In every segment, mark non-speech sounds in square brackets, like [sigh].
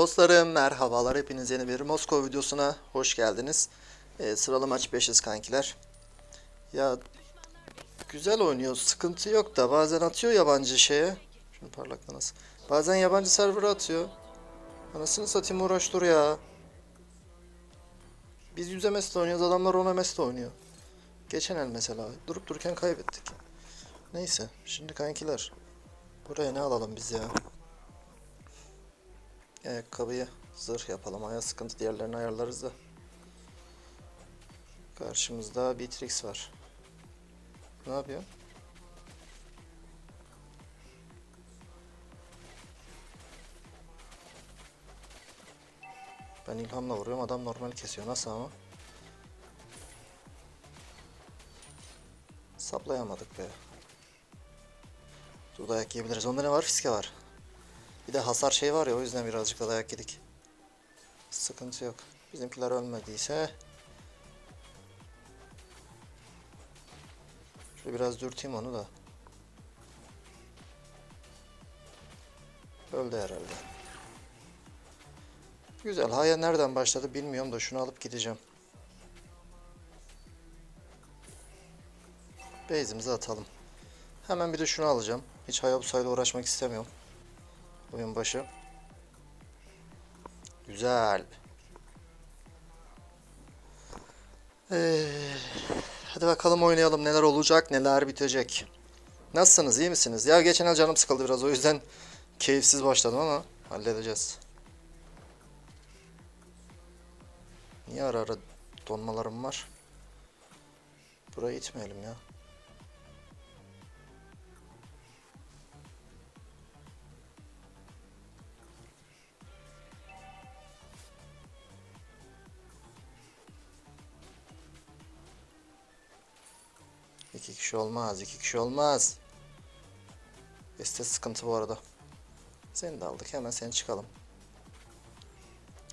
Dostlarım merhabalar hepiniz yeni bir Moskova videosuna hoş geldiniz. Ee, sıralı maç 500 kankiler. Ya güzel oynuyor sıkıntı yok da bazen atıyor yabancı şeye. Şunu parlakla nasıl? Bazen yabancı server'a atıyor. Anasını satayım uğraş dur ya. Biz 100 MS'de oynuyoruz adamlar 10 MS'de oynuyor. Geçen el mesela durup dururken kaybettik. Neyse şimdi kankiler. Buraya ne alalım biz ya? Ayakkabıyı zırh yapalım. Aya sıkıntı diğerlerini ayarlarız da. Karşımızda Beatrix var. Ne yapıyor? Ben ilhamla vuruyorum. Adam normal kesiyor. Nasıl ama? Saplayamadık be. Dur dayak yiyebiliriz. Onda ne var? Fiske var. Bir de hasar şey var ya o yüzden birazcık da dayak yedik. Sıkıntı yok. Bizimkiler ölmediyse. Şöyle biraz dürteyim onu da. Öldü herhalde. Güzel. Haya nereden başladı bilmiyorum da şunu alıp gideceğim. Base'imizi atalım. Hemen bir de şunu alacağım. Hiç Hayabusa'yla uğraşmak istemiyorum. Oyun başı. Güzel. Ee, hadi bakalım oynayalım neler olacak neler bitecek. Nasılsınız iyi misiniz? Ya geçen el canım sıkıldı biraz o yüzden [laughs] keyifsiz başladım ama halledeceğiz. Niye ara ara donmalarım var? Burayı itmeyelim ya. İki kişi olmaz, iki kişi olmaz. Este sıkıntı bu arada. Seni de aldık, hemen seni çıkalım.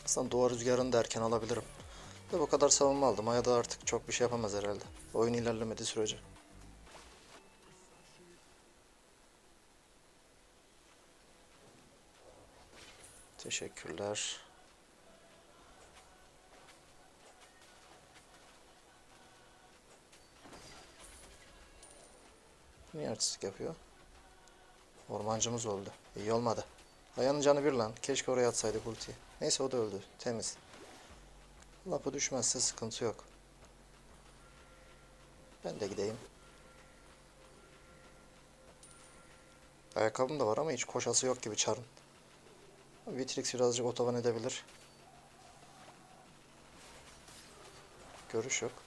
Aslında duvar rüzgarını da erken alabilirim. Ve bu kadar savunma aldım. Aya da artık çok bir şey yapamaz herhalde. Oyun ilerlemedi sürece. Teşekkürler. Niye artistik yapıyor? Ormancımız öldü. İyi olmadı. Ayağının canı bir lan. Keşke oraya atsaydık ultiyi. Neyse o da öldü. Temiz. Lapı düşmezse sıkıntı yok. Ben de gideyim. Ayakkabım da var ama hiç koşası yok gibi çarın. Vitrix birazcık otoban edebilir. Görüş yok.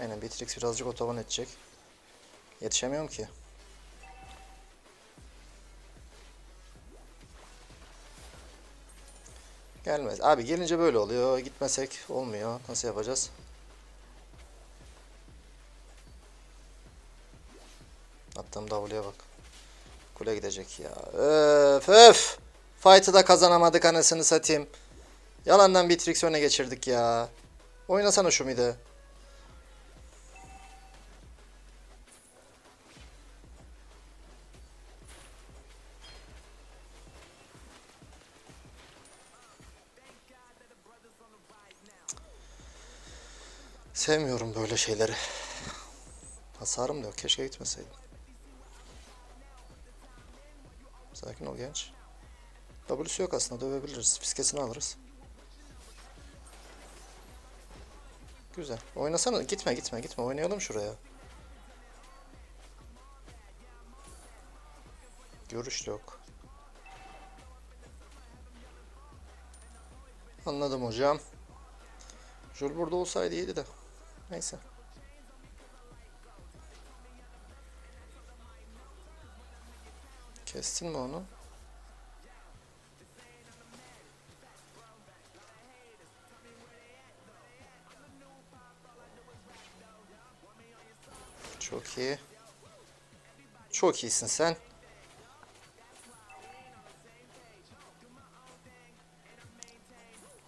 Aynen Beatrix birazcık otoban edecek. Yetişemiyorum ki. Gelmez. Abi gelince böyle oluyor. Gitmesek olmuyor. Nasıl yapacağız? Attığım W'ye bak. Kule gidecek ya. Öf öf. Fight'ı da kazanamadık anasını satayım. Yalandan Beatrix öne geçirdik ya. Oynasana şu mide. Sevmiyorum böyle şeyleri. Hasarım da yok. Keşke gitmeseydim. Sakin ol genç. W'su yok aslında. Dövebiliriz. Fiskesini alırız. Güzel. Oynasana. Gitme gitme gitme. Oynayalım şuraya. Görüş yok. Anladım hocam. Jul burada olsaydı iyiydi de. Neyse. Kestin mi onu? Çok iyi. Çok iyisin sen.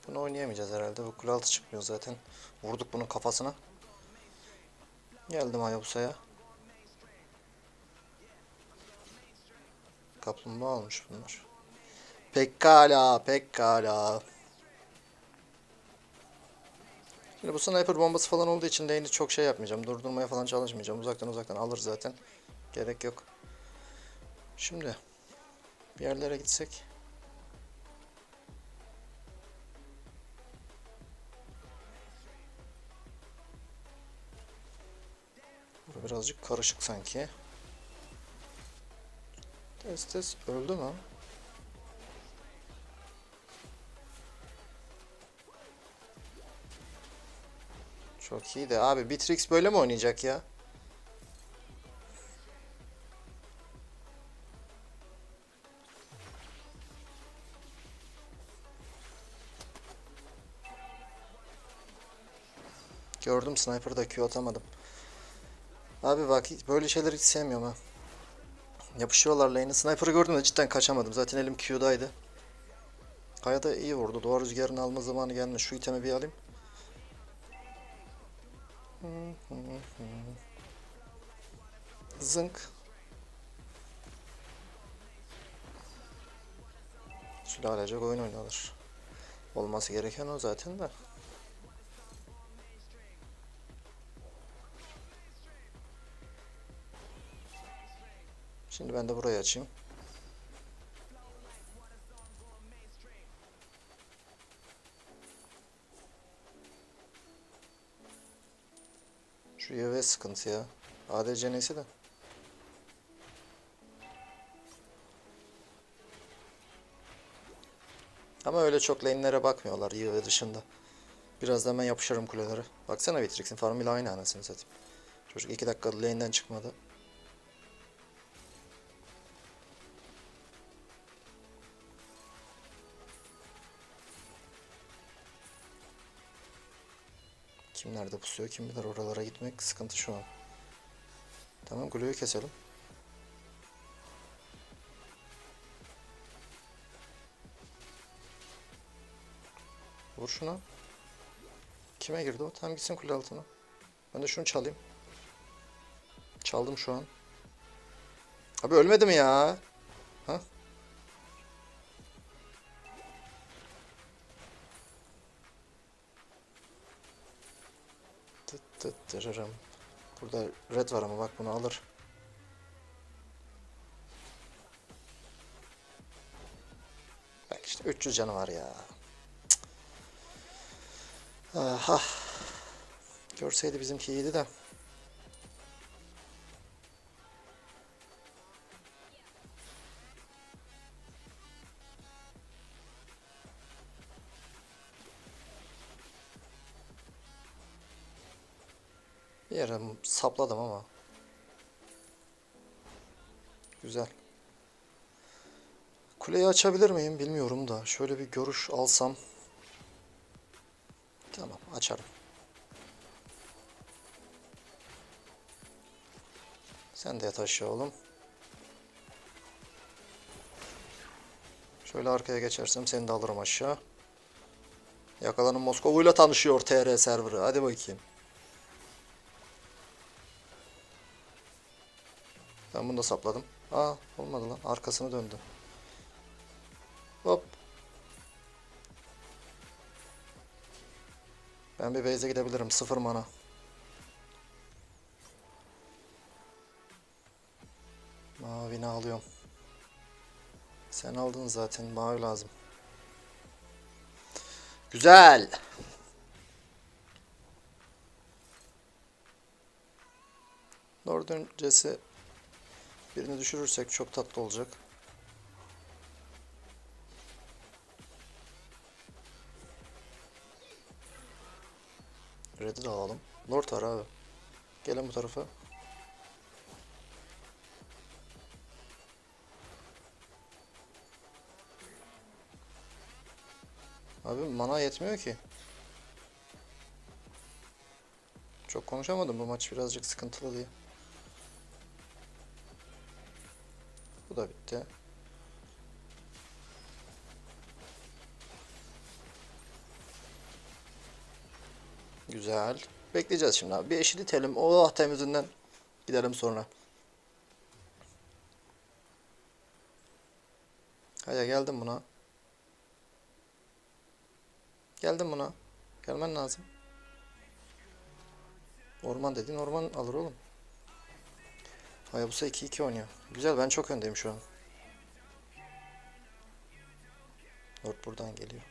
Bunu oynayamayacağız herhalde. Bu kule çıkmıyor zaten. Vurduk bunun kafasına. Geldim Hayabusa'ya. kaplumbağa almış bunlar. Pekala, pekala. Şimdi bu sniper bombası falan olduğu için lane'i çok şey yapmayacağım. Durdurmaya falan çalışmayacağım. Uzaktan uzaktan alır zaten. Gerek yok. Şimdi bir yerlere gitsek. Birazcık karışık sanki. Test test öldü mü? Çok iyi de abi Bitrix böyle mi oynayacak ya? Gördüm sniper'da Q atamadım. Abi bak böyle şeyleri hiç sevmiyorum ha. Yapışıyorlar lane'e. Sniper'ı gördüm de cidden kaçamadım. Zaten elim Q'daydı. Kaya da iyi vurdu. Doğa rüzgarını alma zamanı gelmiş. Şu itemi bir alayım. Zınk. Sülalecek oyun oynanır. Olması gereken o zaten de. Şimdi ben de burayı açayım. Şu YV sıkıntı ya. ADC neyse de. Ama öyle çok lane'lere bakmıyorlar YV dışında. Biraz da hemen yapışırım kulelere. Baksana Vitrix'in farmıyla aynı anasını satayım. Çocuk 2 dakikada lane'den çıkmadı. Kim nerede pusuyor kim bilir oralara gitmek sıkıntı şu an. Tamam Glue'yu keselim. Vur şuna. Kime girdi o? Tam gitsin kule altına. Ben de şunu çalayım. Çaldım şu an. Abi ölmedi mi ya? Tıt tıt tırırım. Burada red var ama bak bunu alır. Bak işte 300 canı var ya. Aha. Görseydi bizimki iyiydi de. Bir yere sapladım ama. Güzel. Kuleyi açabilir miyim bilmiyorum da. Şöyle bir görüş alsam. Tamam açarım. Sen de yat aşağı oğlum. Şöyle arkaya geçersem seni de alırım aşağı. Yakalanın Moskova'yla tanışıyor TR serverı. Hadi bakayım. Ben bunu da sapladım. Aa olmadı lan. Arkasını döndü. Hop. Ben bir base'e gidebilirim. Sıfır mana. Mavini alıyorum. Sen aldın zaten. Mavi lazım. Güzel. Lord öncesi birini düşürürsek çok tatlı olacak. Red'i de alalım. Lord var abi. Gelin bu tarafa. Abi mana yetmiyor ki. Çok konuşamadım bu maç birazcık sıkıntılı diye. Bitti. Güzel. Bekleyeceğiz şimdi abi. Bir eşit itelim. Oh temizinden gidelim sonra. Haya geldim buna. Geldim buna. Gelmen lazım. Orman dediğin orman alır oğlum. Hayabusa 2-2 oynuyor. Güzel ben çok öndeyim şu an. Lord buradan geliyor.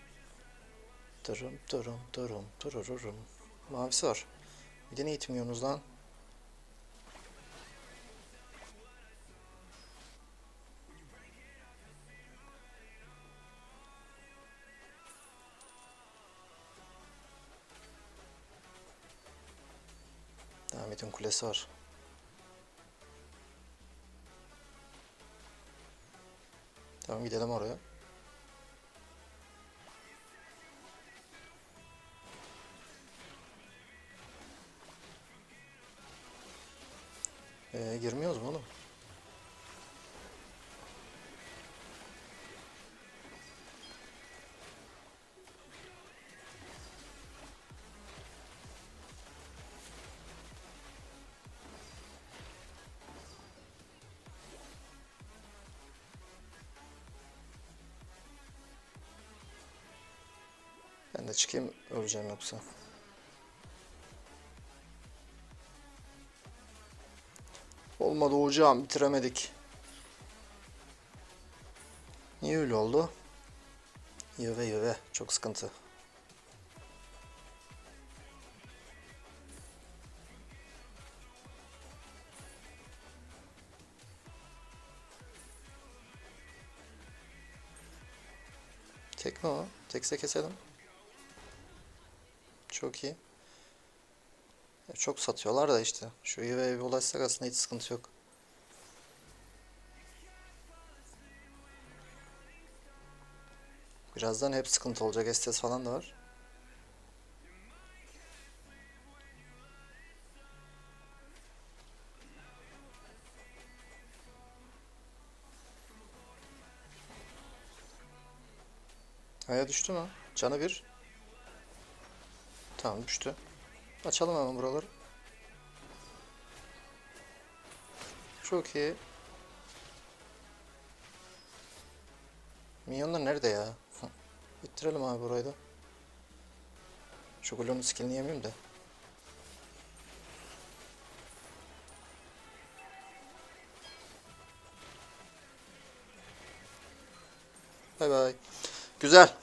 Durum durum durum dururum. Mavisi var. Bir de ne itmiyorsunuz lan? Ahmet'in kulesi var. Tamam gidelim oraya. Ee, girmiyoruz mu oğlum? Ben de çıkayım öleceğim yoksa. Olmadı hocam bitiremedik. Niye öyle oldu? Yöve yöve çok sıkıntı. Tekme o. Tekse keselim. Çok iyi. Çok satıyorlar da işte. Şu UAV ulaşsak aslında hiç sıkıntı yok. Birazdan hep sıkıntı olacak. STS falan da var. Aya düştü mü? Canı bir. Tamam düştü. Açalım hemen buraları. Çok iyi. Minyonlar nerede ya? Bitirelim abi burayı da. Şu Gloom'un skillini yemeyeyim de. Bay bay. Güzel.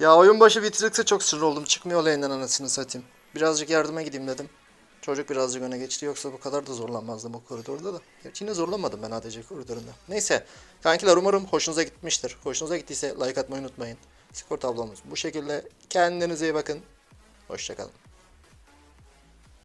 Ya oyun başı bitirdikçe çok sinir oldum. Çıkmıyor lane'den anasını satayım. Birazcık yardıma gideyim dedim. Çocuk birazcık öne geçti. Yoksa bu kadar da zorlanmazdım o koridorda da. Gerçi yine zorlamadım ben ADC koridorunda. Neyse. Kankiler umarım hoşunuza gitmiştir. Hoşunuza gittiyse like atmayı unutmayın. Skor tablomuz bu şekilde. Kendinize iyi bakın. Hoşçakalın.